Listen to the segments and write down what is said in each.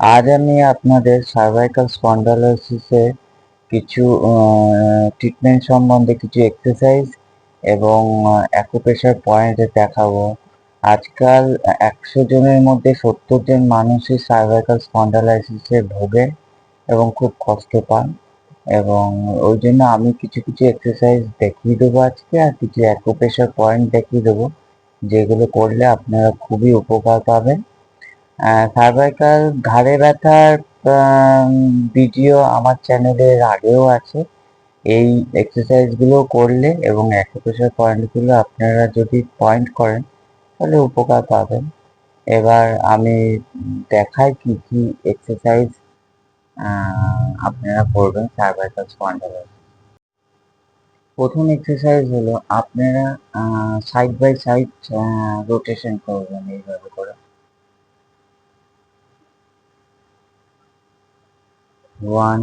আজ আমি আপনাদের সার্ভাইকাল স্পন্ডালোসিসের কিছু ট্রিটমেন্ট সম্বন্ধে কিছু এক্সারসাইজ এবং অ্যাকুপ্রেশার পয়েন্ট দেখাবো। আজকাল একশো জনের মধ্যে সত্তর জন মানুষই সার্ভাইকাল স্পন্ডালাইসিসে ভোগে এবং খুব কষ্ট পান এবং ওই জন্য আমি কিছু কিছু এক্সারসাইজ দেখিয়ে দেবো আজকে আর কিছু অ্যাকুপ্রেশার পয়েন্ট দেখিয়ে দেবো যেগুলো করলে আপনারা খুবই উপকার পাবেন। সার্ভাইকাল ঘাড়ে ব্যথার ভিডিও আমার চ্যানেলের আগেও আছে। এই এক্সারসাইজগুলো করলে এবং অ্যাকুপ্রেশার পয়েন্টগুলো আপনারা যদি পয়েন্ট করেন, তাহলে উপকার পাবেন। এবার আমি দেখাই কি কি এক্সারসাইজ আপনারা করবেন সার্ভাইকাল স্পন্ডালাইসিস প্রথম এক্সারসাইজ হলো আপনারা সাইড বাই সাইড রোটেশন করবেন এইভাবে করে one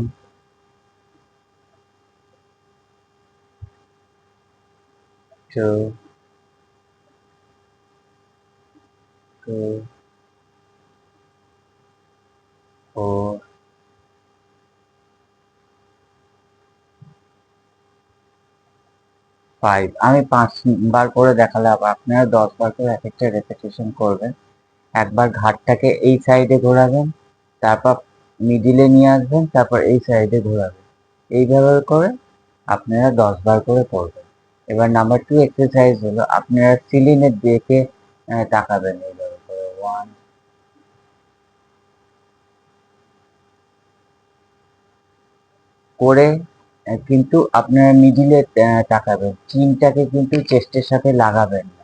two two four five আমি পাঁচ বার করে দেখালে আবার আপনারা দশ বার করে এক একটা রেপিটেশন করবেন। একবার ঘাটটাকে এই সাইডে ঘোরাবেন, তারপর মিডিলে নিয়ে আসবেন, তারপর এই সাইডে ঘোরাবেন। এইভাবে করে আপনারা দশ বার করে করবেন এবার নাম্বার টু এক্সারসাইজ হলো, আপনারা সিলিংয়ের দিকে তাকাবেন এইভাবে করে। ওয়ান করে কিন্তু আপনারা মিডিলে তাকাবেন। চিনটাকে কিন্তু চেস্টের সাথে লাগাবেন না।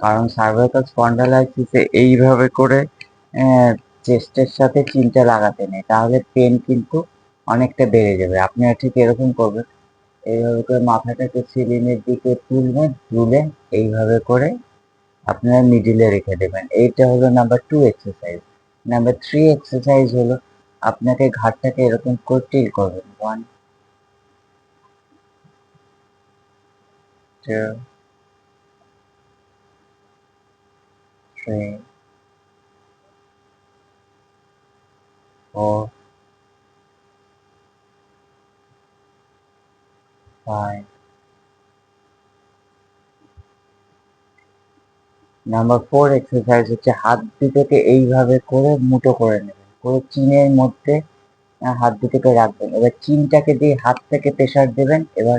কারণ সার্ভাইকাল স্পন্ডালাইসিসে এইভাবে করে চেস্টের সাথে চিনটা লাগাতে নেই তাহলে পেন কিন্তু অনেকটা বেড়ে যাবে। আপনারা ঠিক এরকম করবেন। এইভাবে করে মাথাটাকে সিলিংয়ের দিকে তুলবেন তুলে এইভাবে করে আপনারা মিডিলে রেখে দেবেন। এইটা হলো number two exercise number three exercise হলো আপনাকে ঘাটটাকে এরকম করে টিল করবেন। One two, three, 5 number four exercise হচ্ছে হাত দুটোকে এইভাবে করে মুঠো করে নেবেন। করে চিনের মধ্যে হাত দুটোকে রাখবেন। এবার চিনটাকে দিয়ে হাতটাকে প্রেশার দেবেন। এবার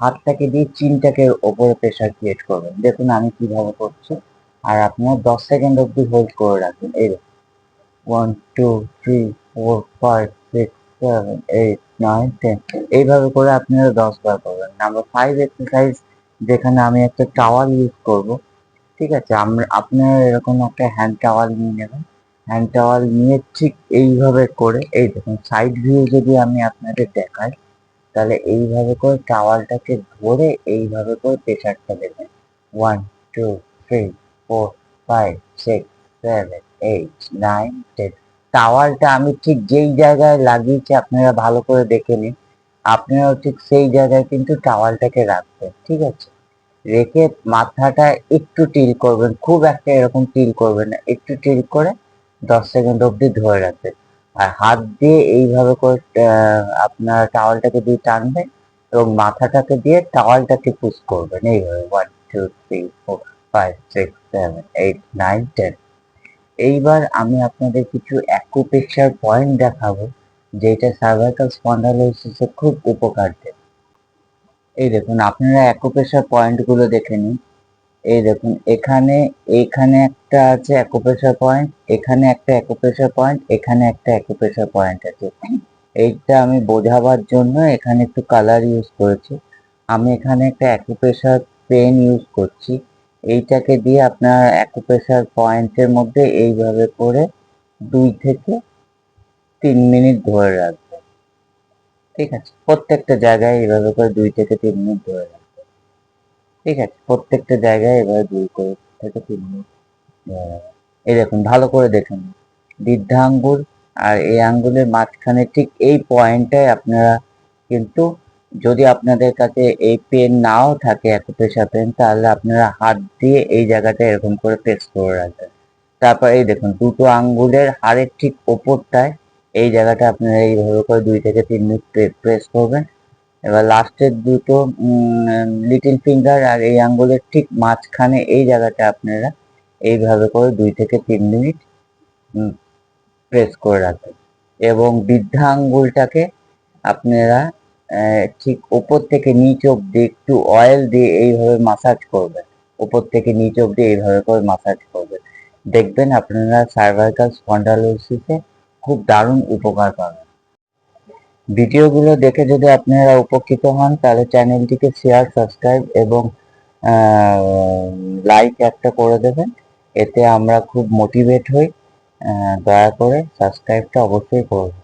হাতটাকে দিয়ে চিনটাকে ওপরে প্রেশার ক্রিয়েট করবেন। দেখুন আমি কীভাবে করছি। আর আপনার দশ সেকেন্ড অব্দি হোল্ড করে রাখবেন। এই one two three four five seven eight nine ten এইভাবে করে আপনারা দশ বার করবেন। নাম্বার ফাইভ এক্সারসাইজ যেখানে আমি একটা টাওয়াল ইউজ করব, ঠিক আছে? আমরা আপনারা এরকম একটা হ্যান্ড টাওয়াল নিয়ে নেবেন। হ্যান্ড টাওয়াল নিয়ে ঠিক এইভাবে করে, এই দেখুন সাইড ভিউ যদি আমি আপনাদের দেখাই, তাহলে এইভাবে করে টাওয়ালটাকে ধরে এইভাবে করে প্রেশারটা দেবেন। One two three four five six seven eight nine ten টাওয়ালটা আমি ঠিক যেই জায়গায় লাগিয়েছি, আপনারা ভালো করে দেখে নিন। আপনারাও ঠিক সেই জায়গায় কিন্তু টাওয়ালটাকে রাখবেন, ঠিক আছে? রেখে মাথাটা একটু টিল করবেন, খুব একটা এরকম টিল করবেন না, একটু টিল করে দশ সেকেন্ড অবধি ধরে রাখবেন। আর হাত দিয়ে এইভাবে করে আপনার টাওয়ালটাকে দিয়ে টানবেন এবং মাথাটাকে দিয়ে টাওয়ালটাকে পুশ করবেন। এইভাবে one two three four five six seven eight nine ten এইবার আমি আপনাদের কিছু অ্যাকুপ্রেশার পয়েন্ট দেখাবো, যেটা সার্ভাইকাল স্পন্ডালোসিসে খুব উপকার দেবে এই দেখুন, আপনারা অ্যাকুপ্রেশার পয়েন্টগুলো দেখে নিন। এই দেখুন, এখানে এখানে একটা আছে অ্যাকুপ্রেশার পয়েন্ট এখানে একটা অ্যাকুপ্রেশার পয়েন্ট এখানে একটা অ্যাকুপ্রেশার পয়েন্ট আছে। এইটা আমি বোঝাবার জন্য এখানে একটু কালার ইউজ করেছি। আমি এখানে একটা অ্যাকুপ্রেশার পেন ইউজ করছি। এইটাকে দিয়ে আপনার অ্যাকুপ্রেশার পয়েন্টের মধ্যে এইভাবে করে দুই থেকে তিন মিনিট ধরে রাখবেন। ঠিক আছে? প্রত্যেকটা জায়গায় এইভাবে করে দুই থেকে তিন মিনিট ধরে রাখবেন। ঠিক আছে? প্রত্যেকটা জায়গায় এভাবে দুই করে থেকে তিন মিনিট এই দেখুন, ভালো করে দেখুন। বৃদ্ধা আঙ্গুল আর এই আঙ্গুলের মাঝখানে ঠিক এই পয়েন্টটায় আপনারা কিন্তু যদি আপনাদের কাছে এই পেন নাও থাকে অ্যাকুপ্রেশার পেন তাহলে আপনারা হাত দিয়ে এই জায়গাটা এরকম করে প্রেস করে রাখবেন। তারপর এই দেখুন, দুটো আঙ্গুলের হাড়ের ঠিক ওপরটায় এই জায়গাটা আপনারা এইভাবে করে দুই থেকে তিন মিনিট প্রেস করবেন। এবার লাস্টের দুটো লিটিল ফিঙ্গার আর এই আঙ্গুলের ঠিক মাঝখানে এই জায়গাটা আপনারা এইভাবে করে দুই থেকে তিন মিনিট প্রেস করে রাখবেন। এবং বৃদ্ধা আঙ্গুলটাকে আপনারা ঠিক ওপর থেকে নিচ অব্দি একটু অয়েল দিয়ে এইভাবে মাসাজ করবেন। ওপর থেকে নিচ অব্দি এইভাবে করে মাসাজ করবেন। দেখবেন আপনারা সার্ভাইকাল স্পন্ডালোসিসে খুব দারুণ উপকার পাবেন। ভিডিওগুলো দেখে যদি আপনারা উপকৃত হন, তাহলে চ্যানেলটিকে শেয়ার সাবস্ক্রাইব এবং লাইক একটা করে দেবেন। এতে আমরা খুব মোটিভেট হই। দয়া করে সাবস্ক্রাইবটা অবশ্যই করবেন।